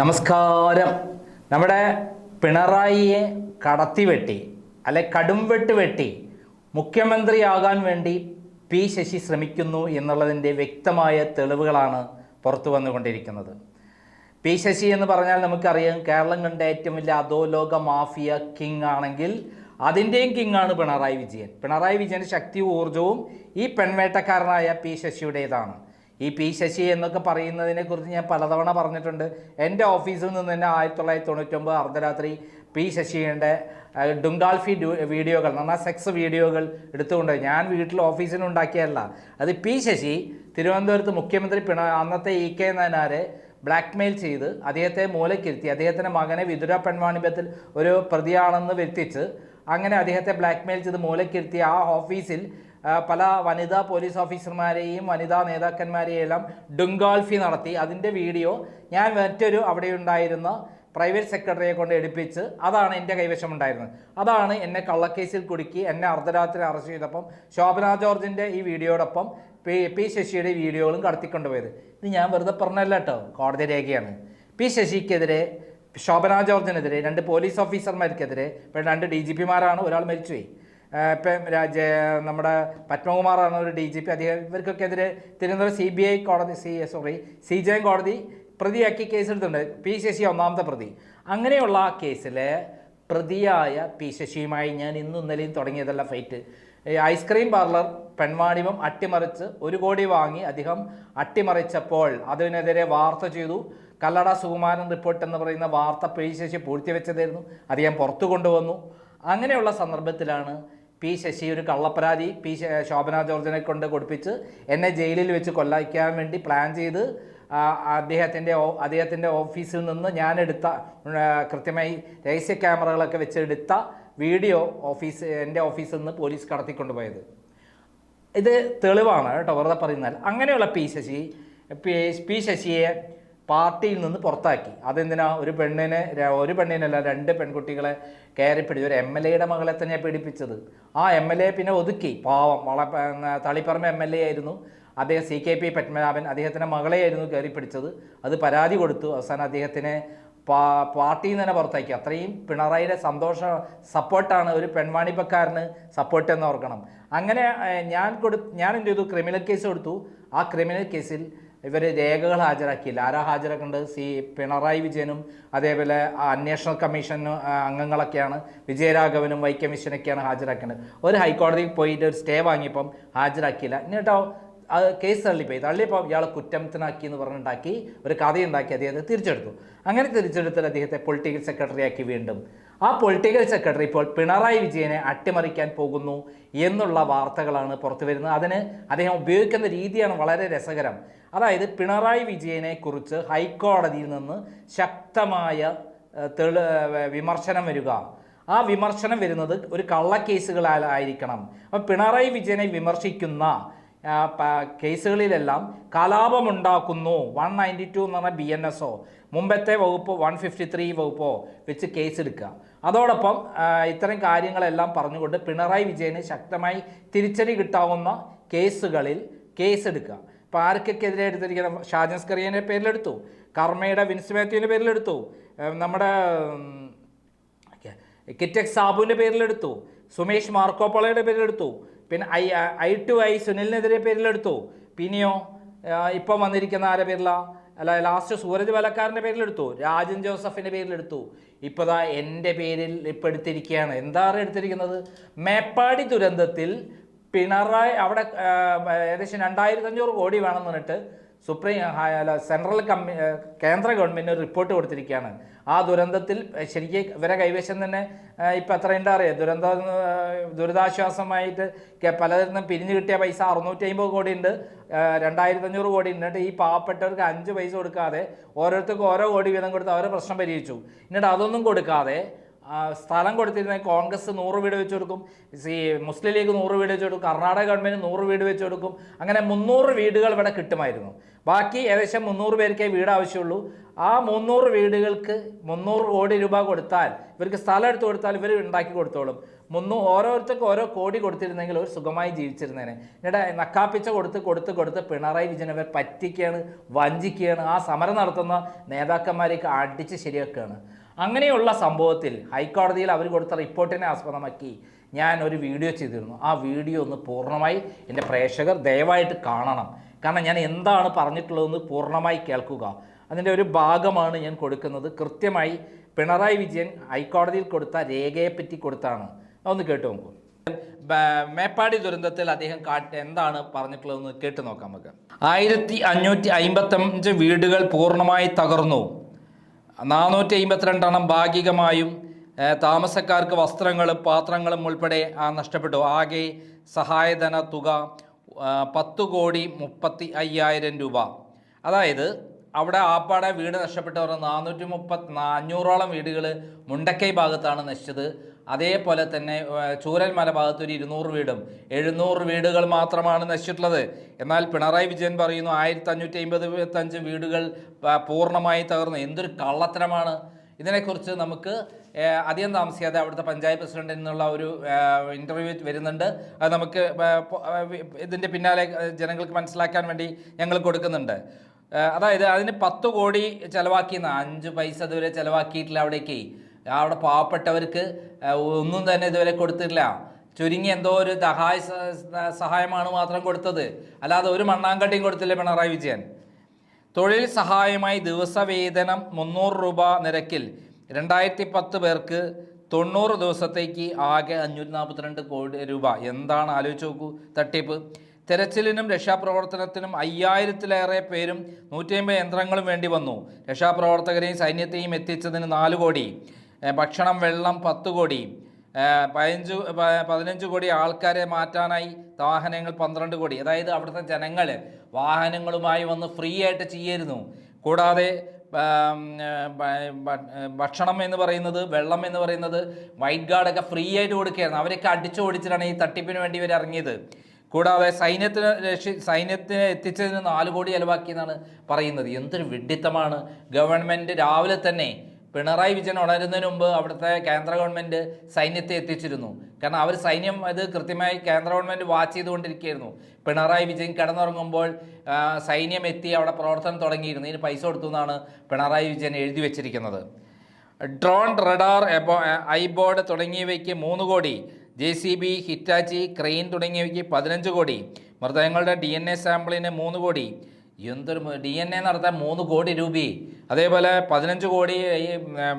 നമസ്കാരം. നമ്മുടെ പിണറായിയെ കടത്തിവെട്ടി അല്ലെ കടും വെട്ട് മുഖ്യമന്ത്രിയാകാൻ വേണ്ടി പി ശശി ശ്രമിക്കുന്നു എന്നുള്ളതിന്റെ വ്യക്തമായ തെളിവുകളാണ് പുറത്തു വന്നുകൊണ്ടിരിക്കുന്നത്. പി ശശി എന്ന് പറഞ്ഞാൽ നമുക്കറിയാം കേരളം കണ്ട ഏറ്റവും വലിയ അധോലോക മാഫിയ കിങ് ആണെങ്കിൽ അതിന്റെയും കിങ് ആണ് പിണറായി വിജയൻ. പിണറായി വിജയന്റെ ശക്തിയും ഊർജവും ഈ പെൺവേട്ടക്കാരനായ പി ശശിയുടേതാണ്. ഈ പി ശശി എന്നൊക്കെ പറയുന്നതിനെ കുറിച്ച് ഞാൻ പലതവണ പറഞ്ഞിട്ടുണ്ട്. എന്റെ ഓഫീസിൽ നിന്ന് തന്നെ ആയിരത്തി തൊള്ളായിരത്തി തൊണ്ണൂറ്റൊമ്പത് അർദ്ധരാത്രി പി ശശിയുടെ ഡുങ്കാൾഫി വീഡിയോകൾ നന്നാ സെക്സ് വീഡിയോകൾ എടുത്തുകൊണ്ട് ഞാൻ വീട്ടിൽ ഓഫീസിനുണ്ടാക്കിയതല്ല. അത് പി ശശി തിരുവനന്തപുരത്ത് മുഖ്യമന്ത്രി പിണ അന്നത്തെ ഇ കെ നായനാരെ ബ്ലാക്ക്മെയിൽ ചെയ്ത് അദ്ദേഹത്തെ മൂലക്കിരുത്തി. അദ്ദേഹത്തിന്റെ മകനെ വിതുര പെൺവാണിഭ്യത്തിൽ ഒരു പ്രതിയാണെന്ന് വരുത്തിച്ച് അങ്ങനെ അദ്ദേഹത്തെ ബ്ലാക്ക്മെയിൽ ചെയ്ത് മൂലക്കിരുത്തി ആ ഓഫീസിൽ പല വനിതാ പോലീസ് ഓഫീസർമാരെയും വനിതാ നേതാക്കന്മാരെയും എല്ലാം ഡുങ്കാൾഫി നടത്തി. അതിന്റെ വീഡിയോ ഞാൻ മറ്റൊരു അവിടെ ഉണ്ടായിരുന്ന പ്രൈവറ്റ് സെക്രട്ടറിയെ കൊണ്ട് എടുപ്പിച്ച് അതാണ് എന്റെ കൈവശം ഉണ്ടായിരുന്നത് അതാണ് എന്നെ കള്ളക്കേസിൽ കുടുക്കി എന്നെ അർദ്ധരാത്രി അറസ്റ്റ് ചെയ്തപ്പം ശോഭന ജോർജിന്റെ ഈ വീഡിയോടൊപ്പം പി പി ശശിയുടെ വീഡിയോകളും കടത്തിക്കൊണ്ടുപോയത്. ഇത് ഞാൻ വെറുതെ പറഞ്ഞല്ല കേട്ടോ കോടതി രേഖയാണ്. പി ശശിക്കെതിരെ ശോഭന ജോർജിനെതിരെ രണ്ട് പോലീസ് ഓഫീസർമാർക്കെതിരെ രണ്ട് ഡി ജി പിമാരാണ് ഒരാൾ മരിച്ചുപോയി. ഇപ്പം രാജ നമ്മുടെ പത്മകുമാറാണ് ഒരു ഡി ജി പി അദ്ദേഹം ഇവർക്കൊക്കെതിരെ തിരുവനന്തപുരം സി ബി ഐ കോടതി സി സോറി സി ജെ കോടതി പ്രതിയാക്കി കേസെടുത്തിട്ടുണ്ട്. പി ശശി ഒന്നാമത്തെ പ്രതി. അങ്ങനെയുള്ള ആ കേസിൽ പ്രതിയായ പി ശശിയുമായി ഞാൻ ഇന്നും ഇന്നലെയും തുടങ്ങിയതല്ല ഫൈറ്റ്. ഐസ്ക്രീം പാർലർ പെൺവാണിഭം അട്ടിമറിച്ച് ഒരു കോടി വാങ്ങി അദ്ദേഹം അട്ടിമറിച്ചപ്പോൾ അതിനെതിരെ വാർത്ത ചെയ്തു. കല്ലട സുകുമാരൻ റിപ്പോർട്ട് എന്ന് പറയുന്ന വാർത്ത പി ശശി പൂഴ്ത്തിവെച്ചതായിരുന്നു. അദ്ദേഹം പുറത്തു കൊണ്ടുവന്നു. അങ്ങനെയുള്ള സന്ദർഭത്തിലാണ് പി ശശി ഒരു കള്ളപ്പരാതി പി ശോഭന ജോർജിനെ കൊണ്ട് കൊടുപ്പിച്ച് എന്നെ ജയിലിൽ വെച്ച് കൊല്ലാക്കാൻ വേണ്ടി പ്ലാൻ ചെയ്ത് അദ്ദേഹത്തിന്റെ അദ്ദേഹത്തിന്റെ ഓഫീസിൽ നിന്ന് ഞാനെടുത്ത കൃത്യമായി രഹസ്യ ക്യാമറകളൊക്കെ വെച്ചെടുത്ത വീഡിയോ ഓഫീസ് എന്റെ ഓഫീസിൽ നിന്ന് പോലീസ് കടത്തിക്കൊണ്ടുപോയത്. ഇത് തെളിവാണ് കേട്ടോ വെറുതെ പറയുന്നാൽ അങ്ങനെയുള്ള പി ശശി പി ശശിയെ പാർട്ടിയിൽ നിന്ന് പുറത്താക്കി. അതെന്തിനാ? ഒരു പെണ്ണിനെ ഒരു പെണ്ണിനല്ല രണ്ട് പെൺകുട്ടികളെ കയറി പിടിച്ചു ഒരു എം എൽ എയുടെ മകളെ തന്നെ പീഡിപ്പിച്ചത്. ആ എം എൽ എ പിന്നെ ഒതുക്കി. പാവം. വള തളിപ്പറമ്പ് എം എൽ എ ആയിരുന്നു. അദ്ദേഹം സി കെ പി പത്മനാഭൻ അദ്ദേഹത്തിന്റെ മകളെയായിരുന്നു കയറി പിടിച്ചത്. അത് പരാതി കൊടുത്തു. അവസാനം അദ്ദേഹത്തിനെ പാ പാർട്ടിയിൽ നിന്ന് തന്നെ പുറത്താക്കി. അത്രയും പിണറായിയുടെ സന്തോഷ സപ്പോർട്ടാണ് ഒരു പെൺവാണിപ്പക്കാരന് സപ്പോർട്ട് എന്ന് ഓർക്കണം. അങ്ങനെ ഞാൻ കൊടു ഞാൻ എന്ത് ചെയ്തു? ക്രിമിനൽ കേസ് കൊടുത്തു. ആ ക്രിമിനൽ കേസിൽ ഇവർ രേഖകൾ ഹാജരാക്കിയില്ല. ആരാ ഹാജരാക്കേണ്ടത്? സി പിണറായി വിജയനും അതേപോലെ അന്വേഷണ കമ്മീഷൻ അംഗങ്ങളൊക്കെയാണ് വിജയരാഘവനും വൈ കമ്മീഷനൊക്കെയാണ് ഹാജരാക്കേണ്ടത്. ഒരു ഹൈക്കോടതിയിൽ പോയിട്ട് ഒരു സ്റ്റേ വാങ്ങിയപ്പം ഹാജരാക്കിയില്ല. എന്നിട്ടോ അത് കേസ് തള്ളിപ്പോയി. തള്ളിയപ്പോൾ ഇയാളെ കുറ്റത്തിനാക്കി എന്ന് പറഞ്ഞുണ്ടാക്കി ഒരു കഥയുണ്ടാക്കി അദ്ദേഹത്തെ തിരിച്ചെടുത്തു. അങ്ങനെ തിരിച്ചെടുത്തിട്ട് അദ്ദേഹത്തെ പൊളിറ്റിക്കൽ സെക്രട്ടറി ആക്കി വീണ്ടും ആ പൊളിറ്റിക്കൽ സെക്രട്ടറി ഇപ്പോൾ പിണറായി വിജയനെ അട്ടിമറിക്കാൻ പോകുന്നു എന്നുള്ള വാർത്തകളാണ് പുറത്തു വരുന്നത്. അതിന് അദ്ദേഹം ഉപയോഗിക്കുന്ന രീതിയാണ് വളരെ രസകരം. അതായത് പിണറായി വിജയനെ കുറിച്ച് ഹൈക്കോടതിയിൽ നിന്ന് ശക്തമായ തെളി വിമർശനം വരിക. ആ വിമർശനം വരുന്നത് ഒരു കള്ളക്കേസുകളായിരിക്കണം അപ്പം പിണറായി വിജയനെ വിമർശിക്കുന്ന കേസുകളിലെല്ലാം കലാപമുണ്ടാക്കുന്നു. വൺ നയന്റി ടു എന്ന് പറഞ്ഞാൽ ബി എൻ എസോ മുമ്പത്തെ വകുപ്പ് വൺ ഫിഫ്റ്റി ത്രീ വകുപ്പോ വെച്ച് കേസെടുക്കുക. അതോടൊപ്പം ഇത്തരം കാര്യങ്ങളെല്ലാം പറഞ്ഞുകൊണ്ട് പിണറായി വിജയന് ശക്തമായി തിരിച്ചടി കിട്ടാവുന്ന കേസുകളിൽ കേസെടുക്കുക. ഇപ്പോൾ ആർക്കൊക്കെതിരെ എടുത്തിരിക്കുന്ന ഷാജൻ സ്കറിയന്റെ പേരിലെടുത്തു. കർമ്മയുടെ വിൻസ് മാത്യുവിന്റെ പേരിലെടുത്തു. നമ്മുടെ കിറ്റക് സാബുവിന്റെ പേരിലെടുത്തു. സുമേഷ് മാർക്കോപ്പളയുടെ പേരിലെടുത്തു. പിന്നെ ഐ ഐ ടു ഐ സുനിലിനെതിരെ പേരിലെടുത്തു. പിന്നെയോ ഇപ്പം വന്നിരിക്കുന്ന ആരുടെ പേരിലാ? അല്ല ലാസ്റ്റ് സൂരജ് വലക്കാരന്റെ പേരിലെടുത്തു. രാജൻ ജോസഫിന്റെ പേരിലെടുത്തു. ഇപ്പോൾ ദാ എന്റെ പേരിൽ ഇപ്പോൾ എടുത്തിരിക്കുകയാണ്. എന്താണ് എടുത്തിരിക്കുന്നത്? മേപ്പാടി ദുരന്തത്തിൽ പിണറായി അവിടെ ഏകദേശം രണ്ടായിരത്തി അഞ്ഞൂറ് കോടി വേണമെന്ന് പറഞ്ഞിട്ട് സുപ്രീം അല്ല സെൻട്രൽ കമ്മി കേന്ദ്ര ഗവൺമെന്റ് റിപ്പോർട്ട് കൊടുത്തിരിക്കുകയാണ്. ആ ദുരന്തത്തിൽ ശരിക്കും ഇവരെ കൈവശം തന്നെ ഇപ്പം എത്ര അറിയാം? ദുരന്ത ദുരിതാശ്വാസമായിട്ട് പലതരം പിരിഞ്ഞു കിട്ടിയ പൈസ അറുന്നൂറ്റി അമ്പത് കോടി ഉണ്ട് രണ്ടായിരത്തി അഞ്ഞൂറ് കോടി ഉണ്ട്. ഈ പാവപ്പെട്ടവർക്ക് അഞ്ച് പൈസ കൊടുക്കാതെ ഓരോരുത്തർക്കും ഓരോ കോടി വീതം കൊടുത്ത് അവരെ പ്രശ്നം പരിഹരിച്ചു. എന്നിട്ട് അതൊന്നും കൊടുക്കാതെ സ്ഥലം കൊടുത്തിരുന്ന കോൺഗ്രസ് നൂറ് വീട് വെച്ച് കൊടുക്കും ഈ മുസ്ലിം ലീഗ് നൂറ് വീട് വെച്ച് കൊടുക്കും കർണാടക ഗവൺമെന്റ് നൂറ് വീട് വെച്ച് കൊടുക്കും അങ്ങനെ മുന്നൂറ് വീടുകൾ ഇവിടെ കിട്ടുമായിരുന്നു. ബാക്കി ഏകദേശം മുന്നൂറ് പേർക്കേ വീട് ആവശ്യമുള്ളൂ. ആ മുന്നൂറ് വീടുകൾക്ക് മുന്നൂറ് കോടി രൂപ കൊടുത്താൽ ഇവർക്ക് സ്ഥലം എടുത്ത് കൊടുത്താൽ ഇവർ ഉണ്ടാക്കി കൊടുത്തോളും. മുന്നൂ ഓരോരുത്തർക്കും ഓരോ കോടി കൊടുത്തിരുന്നെങ്കിൽ ഒരു സുഖമായി ജീവിച്ചിരുന്നേനെ. എന്നിട്ട് നക്കാപ്പിച്ച കൊടുത്ത് കൊടുത്ത് കൊടുത്ത് പിണറായി വിജയൻ അവർ പറ്റിക്കുകയാണ് വഞ്ചിക്കുകയാണ് ആ സമരം നടത്തുന്ന നേതാക്കന്മാരെയൊക്കെ അടിച്ച് ശരിയാക്കുകയാണ്. അങ്ങനെയുള്ള സംഭവത്തിൽ ഹൈക്കോടതിയിൽ അവർ കൊടുത്ത റിപ്പോർട്ടിനെ ആസ്പദമാക്കി ഞാൻ ഒരു വീഡിയോ ചെയ്തിരുന്നു. ആ വീഡിയോ ഒന്ന് പൂർണമായി എന്റെ പ്രേക്ഷകർ ദയവായിട്ട് കാണണം. കാരണം ഞാൻ എന്താണ് പറഞ്ഞിട്ടുള്ളതെന്ന് പൂർണമായി കേൾക്കുക. അതിന്റെ ഒരു ഭാഗമാണ് ഞാൻ കൊടുക്കുന്നത്. കൃത്യമായി പിണറായി വിജയൻ ഹൈക്കോടതിയിൽ കൊടുത്ത രേഖയെപ്പറ്റി കൊടുത്താണ്. ഒന്ന് കേട്ടു നോക്കൂ. മേപ്പാടി ദുരന്തത്തിൽ അദ്ദേഹം കാട്ട് എന്താണ് പറഞ്ഞിട്ടുള്ളതെന്ന് കേട്ടു നോക്കാം നമുക്ക്. ആയിരത്തി അഞ്ഞൂറ്റി അമ്പത്തഞ്ച് വീടുകൾ പൂർണമായി തകർന്നു. നാനൂറ്റി അമ്പത്തിരണ്ടെണ്ണം ഭാഗികമായും താമസക്കാർക്ക് വസ്ത്രങ്ങളും പാത്രങ്ങളും ഉൾപ്പെടെ നഷ്ടപ്പെട്ടു. ആകെ സഹായധന തുക പത്ത് കോടി മുപ്പത്തി അയ്യായിരം രൂപ. അതായത് അവിടെ ആപ്പാടെ വീട് നഷ്ടപ്പെട്ടവർ നാനൂറ്റി മുപ്പത്തി അഞ്ഞൂറോളം വീടുകൾ മുണ്ടക്കൈ ഭാഗത്താണ് നശിച്ചത്. അതേപോലെ തന്നെ ചൂരൽമല ഭാഗത്ത് ഒരു ഇരുന്നൂറ് വീടും എഴുന്നൂറ് വീടുകൾ മാത്രമാണ് നശിച്ചിട്ടുള്ളത്. എന്നാൽ പിണറായി വിജയൻ പറയുന്നു ആയിരത്തി അഞ്ഞൂറ്റി അമ്പത്തി വീടുകൾ പൂർണമായി തകർന്നു. എന്തൊരു കള്ളത്തരമാണ്. ഇതിനെക്കുറിച്ച് നമുക്ക് അധികം താമസിയാതെ അവിടുത്തെ പഞ്ചായത്ത് പ്രസിഡന്റ് എന്നുള്ള ഒരു ഇന്റർവ്യൂ വരുന്നുണ്ട്. അത് നമുക്ക് ഇതിന്റെ പിന്നാലെ ജനങ്ങൾക്ക് മനസ്സിലാക്കാൻ വേണ്ടി ഞങ്ങൾ കൊടുക്കുന്നുണ്ട്. അതായത് അതിന് പത്ത് കോടി ചിലവാക്കിയെന്ന അഞ്ച് പൈസ ഇതുവരെ ചിലവാക്കിയിട്ടില്ല അവിടേക്ക്. അവിടെ പാവപ്പെട്ടവർക്ക് ഒന്നും തന്നെ ഇതുവരെ കൊടുത്തിട്ടില്ല. ചുരുങ്ങി എന്തോ ഒരു സഹായ സഹായമാണ് മാത്രം കൊടുത്തത്. അല്ലാതെ ഒരു മണ്ണാങ്കട്ടിയും കൊടുത്തില്ല പിണറായി വിജയൻ. തൊഴിൽ സഹായമായി ദിവസവേതനം മുന്നൂറ് രൂപ നിരക്കിൽ രണ്ടായിരത്തി പത്ത് പേർക്ക് തൊണ്ണൂറ് ദിവസത്തേക്ക് ആകെ അഞ്ഞൂറ്റി നാൽപ്പത്തിരണ്ട് കോടി രൂപ. എന്താണ്? ആലോചിച്ച് നോക്കൂ. തട്ടിപ്പ്. തെരച്ചിലിനും രക്ഷാപ്രവർത്തനത്തിനും അയ്യായിരത്തിലേറെ പേരും നൂറ്റി അമ്പത് യന്ത്രങ്ങളും വേണ്ടി വന്നു. രക്ഷാപ്രവർത്തകരെയും സൈന്യത്തെയും എത്തിച്ചതിന് നാല് കോടി. ഭക്ഷണം വെള്ളം പത്ത് കോടി. പതിനഞ്ച് പതിനഞ്ച് കോടി ആൾക്കാരെ മാറ്റാനായി വാഹനങ്ങൾ പന്ത്രണ്ട് കോടി. അതായത് അവിടുത്തെ ജനങ്ങൾ വാഹനങ്ങളുമായി വന്ന് ഫ്രീ ആയിട്ട് ചെയ്യായിരുന്നു കൂടാതെ ഭക്ഷണം എന്ന് പറയുന്നത് വെള്ളം എന്ന് പറയുന്നത് വൈറ്റ് ഗാർഡൊക്കെ ഫ്രീ ആയിട്ട് കൊടുക്കുകയായിരുന്നു. അവരൊക്കെ അടിച്ചു ഓടിച്ചിട്ടാണ് ഈ തട്ടിപ്പിന് വേണ്ടി ഇവർ ഇറങ്ങിയത്. കൂടാതെ സൈന്യത്തിന് രക്ഷി സൈന്യത്തിന് എത്തിച്ചതിന് നാല് കോടി ചെലവാക്കിയെന്നാണ് പറയുന്നത്. എന്തൊരു വിഡിത്തമാണ്. ഗവൺമെന്റ് രാവിലെ തന്നെ പിണറായി വിജയൻ ഉണരുന്നതിന് മുമ്പ് അവിടുത്തെ കേന്ദ്ര ഗവൺമെന്റ് സൈന്യത്തെ എത്തിച്ചിരുന്നു. കാരണം അവർ സൈന്യം അത് കൃത്യമായി കേന്ദ്ര ഗവൺമെന്റ് വാച്ച് ചെയ്തുകൊണ്ടിരിക്കുകയായിരുന്നു. പിണറായി വിജയൻ കിടന്നുറങ്ങുമ്പോൾ സൈന്യം എത്തി അവിടെ പ്രവർത്തനം തുടങ്ങിയിരുന്നു. ഇതിന് പൈസ കൊടുത്തു എന്നാണ് പിണറായി വിജയൻ എഴുതി വെച്ചിരിക്കുന്നത്. ഡ്രോൺ റഡാർ ഐബോർഡ് തുടങ്ങിയവയ്ക്ക് മൂന്ന് കോടി J C B Hitachi crane തുടങ്ങിയവയ്ക്ക് പതിനഞ്ച് കോടി മൃതദേഹങ്ങളുടെ ഡി എൻ എ സാമ്പിളിന് മൂന്ന് കോടി എന്തൊരു ഡി എൻ എ നടത്താൻ മൂന്ന് കോടി രൂപ. അതേപോലെ പതിനഞ്ച് കോടി ഈ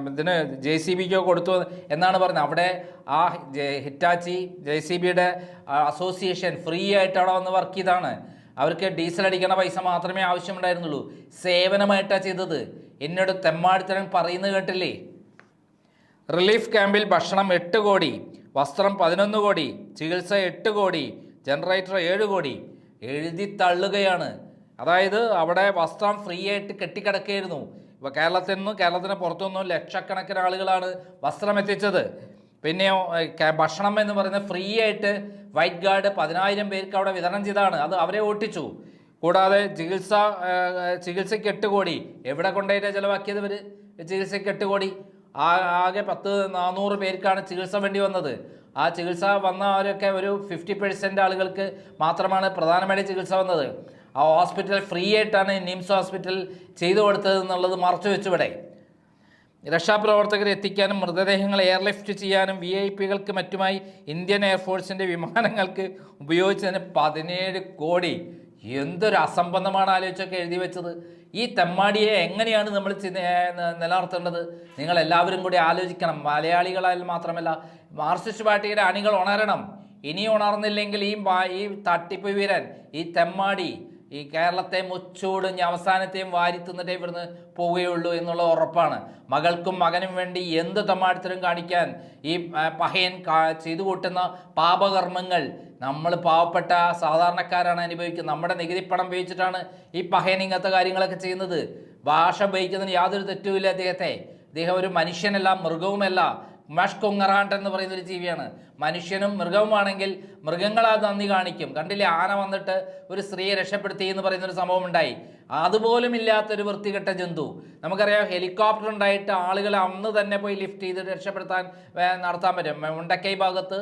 ഇതിന് ജെ സി ബിക്ക് കൊടുത്തു എന്നാണ് പറഞ്ഞത്. അവിടെ ആ ഹിറ്റാച്ചി ജെ സി ബിയുടെ അസോസിയേഷൻ ഫ്രീ ആയിട്ട് അവിടെ വന്ന് വർക്ക് ചെയ്താണ് അവർക്ക് ഡീസൽ അടിക്കണ പൈസ മാത്രമേ ആവശ്യമുണ്ടായിരുന്നുള്ളൂ. സേവനമായിട്ടാണ് ചെയ്തത്. എന്നോട് തെമ്മാടിത്തരം പറയുന്നത് കേട്ടില്ലേ? റിലീഫ് ക്യാമ്പിൽ ഭക്ഷണം എട്ട് കോടി വസ്ത്രം പതിനൊന്ന് കോടി ചികിത്സ എട്ട് കോടി ജനറേറ്റർ ഏഴ് കോടി. എഴുതി തള്ളുകയാണ്. അതായത് അവിടെ വസ്ത്രം ഫ്രീ ആയിട്ട് കെട്ടിക്കിടക്കുകയായിരുന്നു. ഇപ്പോൾ കേരളത്തിൽ നിന്നും കേരളത്തിന് പുറത്തുനിന്നും ലക്ഷക്കണക്കിന് ആളുകളാണ് വസ്ത്രം എത്തിച്ചത്. പിന്നെ ഭക്ഷണം എന്ന് പറയുന്നത് ഫ്രീ ആയിട്ട് വൈറ്റ് ഗാർഡ് പതിനായിരം പേർക്ക് അവിടെ വിതരണം ചെയ്താണ് അത് അവരെ ഓട്ടിച്ചു. കൂടാതെ ചികിത്സ ചികിത്സയ്ക്ക് എട്ട് കോടി. എവിടെ കൊണ്ടുപോയിട്ട് ചിലവാക്കിയത് ഇവർ ചികിത്സയ്ക്ക് എട്ട് കോടി. ആകെ പത്ത് നാനൂറ് പേർക്കാണ് ചികിത്സ വേണ്ടി വന്നത്. ആ ചികിത്സ വന്നവരൊക്കെ ഒരു ഫിഫ്റ്റി പെർസെന്റ് ആളുകൾക്ക് മാത്രമാണ് പ്രധാനമായിട്ട് ചികിത്സ വന്നത്. ആ ഹോസ്പിറ്റൽ ഫ്രീ ആയിട്ടാണ് നിംസ് ഹോസ്പിറ്റൽ ചെയ്തു കൊടുത്തത് എന്നുള്ളത് മറച്ചു വെച്ചുവിടെ രക്ഷാപ്രവർത്തകരെ എത്തിക്കാനും മൃതദേഹങ്ങൾ എയർലിഫ്റ്റ് ചെയ്യാനും വി ഐ പികൾക്ക് മറ്റുമായി ഇന്ത്യൻ എയർഫോഴ്സിന്റെ വിമാനങ്ങൾക്ക് ഉപയോഗിച്ചതിന് പതിനേഴ് കോടി. എന്തൊരു അസംബന്ധമാണ് ആലോചിച്ചൊക്കെ എഴുതി വെച്ചത്. ഈ തെമ്മാടിയെ എങ്ങനെയാണ് നമ്മൾ നിലനിർത്തേണ്ടത്? നിങ്ങൾ എല്ലാവരും കൂടി ആലോചിക്കണം. മലയാളികളായാലും മാത്രമല്ല മാർസിസ്റ്റ് പാർട്ടിയുടെ അണികൾ ഉണരണം. ഇനി ഉണർന്നില്ലെങ്കിൽ ഈ ഈ തട്ടിപ്പ് വീരൻ ഈ തെമ്മാടി ഈ കേരളത്തെ മുച്ചൂടും അവസാനത്തെയും വാരി തിന്നിട്ടേ ഇവിടുന്ന് പോവുകയുള്ളൂ എന്നുള്ള ഉറപ്പാണ്. മകൾക്കും മകനും വേണ്ടി എന്ത് തമാടത്തരം കാണിക്കാൻ ഈ പഹയൻ ചെയ്തു കൂട്ടുന്ന പാപകർമ്മങ്ങൾ നമ്മൾ പാവപ്പെട്ട സാധാരണക്കാരാണ് അനുഭവിക്കുന്നത്. നമ്മുടെ നികുതിപ്പണം ഉപയോഗിച്ചിട്ടാണ് ഈ പഹയൻ ഇങ്ങനത്തെ കാര്യങ്ങളൊക്കെ ചെയ്യുന്നത്. ഭാഷ ഉപയോഗിക്കുന്നതിന് യാതൊരു തെറ്റുമില്ല അദ്ദേഹത്തെ. അദ്ദേഹം ഒരു മനുഷ്യനല്ല മൃഗവുമല്ല. മഷ് കൊങ്ങറാണ്ട് എന്ന് പറയുന്ന ഒരു ജീവിയാണ്. മനുഷ്യനും മൃഗവുമാണെങ്കിൽ മൃഗങ്ങൾ അത് നന്ദി കാണിക്കും. കണ്ടില്ലേ ആന വന്നിട്ട് ഒരു സ്ത്രീയെ രക്ഷപ്പെടുത്തി എന്ന് പറയുന്ന ഒരു സംഭവം ഉണ്ടായി അതുപോലും ഇല്ലാത്തൊരു വൃത്തികെട്ട ജന്തു. നമുക്കറിയാം ഹെലികോപ്റ്റർ ഉണ്ടായിട്ട് ആളുകൾ അന്ന് തന്നെ പോയി ലിഫ്റ്റ് ചെയ്ത് രക്ഷപ്പെടുത്താൻ നടത്താൻ പറ്റും. മുണ്ടക്കൈ ഭാഗത്ത്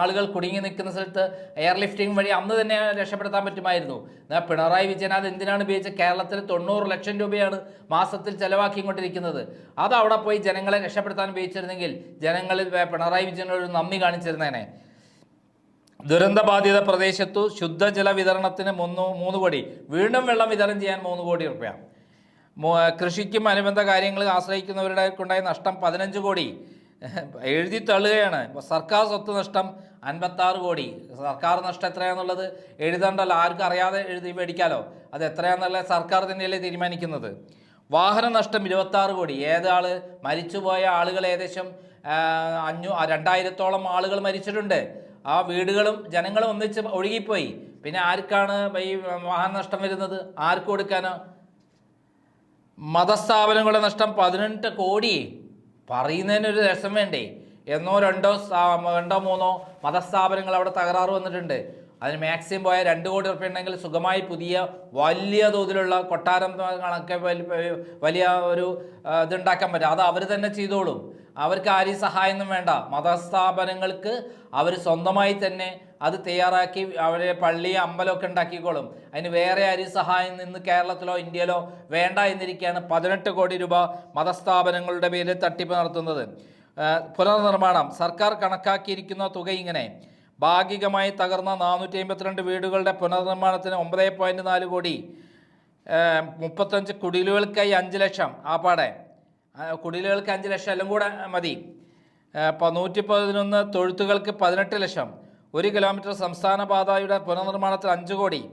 ആളുകൾ കുടുങ്ങി നിൽക്കുന്ന സ്ഥലത്ത് എയർ ലിഫ്റ്റിംഗ് വഴി അന്ന് തന്നെ രക്ഷപ്പെടുത്താൻ പറ്റുമായിരുന്നു. പിണറായി വിജയൻ അത് എന്തിനാണ് ഉപയോഗിച്ചത്? കേരളത്തിൽ തൊണ്ണൂറ് ലക്ഷം രൂപയാണ് മാസത്തിൽ ചെലവാക്കിക്കൊണ്ടിരിക്കുന്നത്. അത് അവിടെ പോയി ജനങ്ങളെ രക്ഷപ്പെടുത്താൻ ഉപയോഗിച്ചിരുന്നെങ്കിൽ ജനങ്ങളിൽ പിണറായി വിജയനോട് നന്ദി കാണിച്ചിരുന്നേനെ. ദുരന്തബാധിത പ്രദേശത്തു ശുദ്ധജല വിതരണത്തിന് മൂന്ന് മൂന്ന് കോടി. വീണ്ടും വെള്ളം വിതരണം ചെയ്യാൻ മൂന്ന് കോടി റുപ്യ. കൃഷിക്കും അനുബന്ധ കാര്യങ്ങൾ ആശ്രയിക്കുന്നവരുടെ ഉണ്ടായ നഷ്ടം പതിനഞ്ച് കോടി. എഴുതി തള്ളുകയാണ്. സർക്കാർ സ്വത്ത് നഷ്ടം അൻപത്താറ് കോടി. സർക്കാർ നഷ്ടം എത്രയാണെന്നുള്ളത് എഴുതണ്ടല്ലോ. ആർക്കും അറിയാതെ എഴുതി മേടിക്കാലോ. അത് എത്രയാണെന്നുള്ളത് സർക്കാർ തന്നെയല്ലേ തീരുമാനിക്കുന്നത്. വാഹന നഷ്ടം ഇരുപത്താറ് കോടി. ഏതാൾ മരിച്ചുപോയ ആളുകൾ ഏകദേശം അഞ്ഞൂ രണ്ടായിരത്തോളം ആളുകൾ മരിച്ചിട്ടുണ്ട്. ആ വീടുകളും ജനങ്ങളും ഒന്നിച്ച് ഒഴുകിപ്പോയി. പിന്നെ ആർക്കാണ് ഈ മഹാനഷ്ടം നഷ്ടം വരുന്നത്? ആർക്ക് കൊടുക്കാനോ? മതസ്ഥാപനങ്ങളുടെ നഷ്ടം പതിനെട്ട് കോടി. പറയുന്നതിനൊരു രസം വേണ്ടേ? എന്നോ രണ്ടോ രണ്ടോ മൂന്നോ മതസ്ഥാപനങ്ങൾ അവിടെ തകരാറ് വന്നിട്ടുണ്ട്. അതിന് മാക്സിമം പോയ രണ്ട് കോടി റുപ്യ ഉണ്ടെങ്കിൽ സുഖമായി പുതിയ വലിയ തോതിലുള്ള കൊട്ടാരം കണക്കെ വലിയ ഒരു ഇതുണ്ടാക്കാൻ പറ്റും. അത് അവർ തന്നെ ചെയ്തോളും. അവർക്ക് ആരെയും സഹായമൊന്നും വേണ്ട. മതസ്ഥാപനങ്ങൾക്ക് അവർ സ്വന്തമായി തന്നെ അത് തയ്യാറാക്കി അവരെ പള്ളി അമ്പലമൊക്കെ ഉണ്ടാക്കിക്കോളും. അതിന് വേറെ ആരും സഹായം നിന്ന് കേരളത്തിലോ ഇന്ത്യയിലോ വേണ്ട എന്നിരിക്കുകയാണ് പതിനെട്ട് കോടി രൂപ മതസ്ഥാപനങ്ങളുടെ പേരിൽ തട്ടിപ്പ് നടത്തുന്നത്. പുനർനിർമ്മാണം. സർക്കാർ കണക്കാക്കിയിരിക്കുന്ന തുക ഇങ്ങനെ. ഭാഗികമായി തകർന്ന നാനൂറ്റി അമ്പത്തിരണ്ട് വീടുകളുടെ പുനർനിർമ്മാണത്തിന് ഒമ്പത് പോയിന്റ് നാല് കോടി മുപ്പത്തഞ്ച് കുടിലുകൾക്കായി അഞ്ച് ലക്ഷം. ആ പാടെ കുടിലുകൾക്ക് അഞ്ച് ലക്ഷം എല്ലാം കൂടെ മതി. നൂറ്റി പതിനൊന്ന് തൊഴുത്തുകൾക്ക് പതിനെട്ട് ലക്ഷം. ഒരു കിലോമീറ്റർ സംസ്ഥാന പാതയുടെ പുനർനിർമ്മാണത്തിൽ അഞ്ച് കോടി.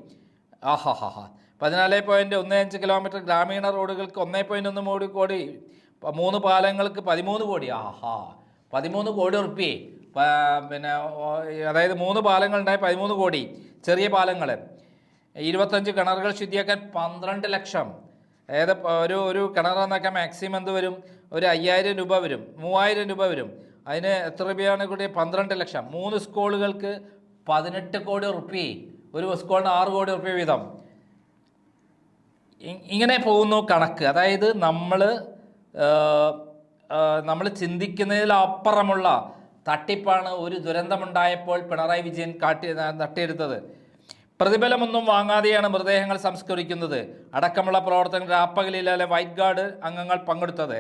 ആഹാ ഹാ ഹാ പതിനാല് പോയിന്റ് ഒന്ന് അഞ്ച് കിലോമീറ്റർ ഗ്രാമീണ റോഡുകൾക്ക് ഒന്നേ പോയിന്റ് ഒന്ന് കോടി കോടി മൂന്ന് പാലങ്ങൾക്ക് പതിമൂന്ന് കോടി. ആഹാ. പതിമൂന്ന് കോടി ഉറുപ്പിയെ. പിന്നെ അതായത് മൂന്ന് പാലങ്ങളുണ്ടായി പതിമൂന്ന് കോടി ചെറിയ പാലങ്ങൾ ഇരുപത്തഞ്ച് കിണറുകൾ ശുദ്ധിയാക്കാൻ പന്ത്രണ്ട് ലക്ഷം. അതായത് ഒരു ഒരു കിണറെന്നൊക്കെ മാക്സിമം എന്ത് വരും? ഒരു അയ്യായിരം രൂപ വരും. മൂവായിരം രൂപ വരും. അതിന് എത്ര രൂപയാണ് കൂടി പന്ത്രണ്ട് ലക്ഷം. മൂന്ന് സ്കൂളുകൾക്ക് പതിനെട്ട് കോടി റുപ്യ. ഒരു സ്കൂളിന് ആറ് കോടി റുപ്യ വീതം. ഇങ്ങനെ പോകുന്നു കണക്ക്. അതായത് നമ്മൾ നമ്മൾ ചിന്തിക്കുന്നതിലപ്പുറമുള്ള തട്ടിപ്പാണ് ഒരു ദുരന്തമുണ്ടായപ്പോൾ പിണറായി വിജയൻ കാട്ടി തട്ടിയെടുത്തത്. പ്രതിഫലമൊന്നും വാങ്ങാതെയാണ് മൃതദേഹങ്ങൾ സംസ്കരിക്കുന്നത്. അടക്കമുള്ള പ്രവർത്തനങ്ങൾ രാപ്പകലിലെ വൈറ്റ് ഗാർഡ് അംഗങ്ങൾ പങ്കെടുത്തത്.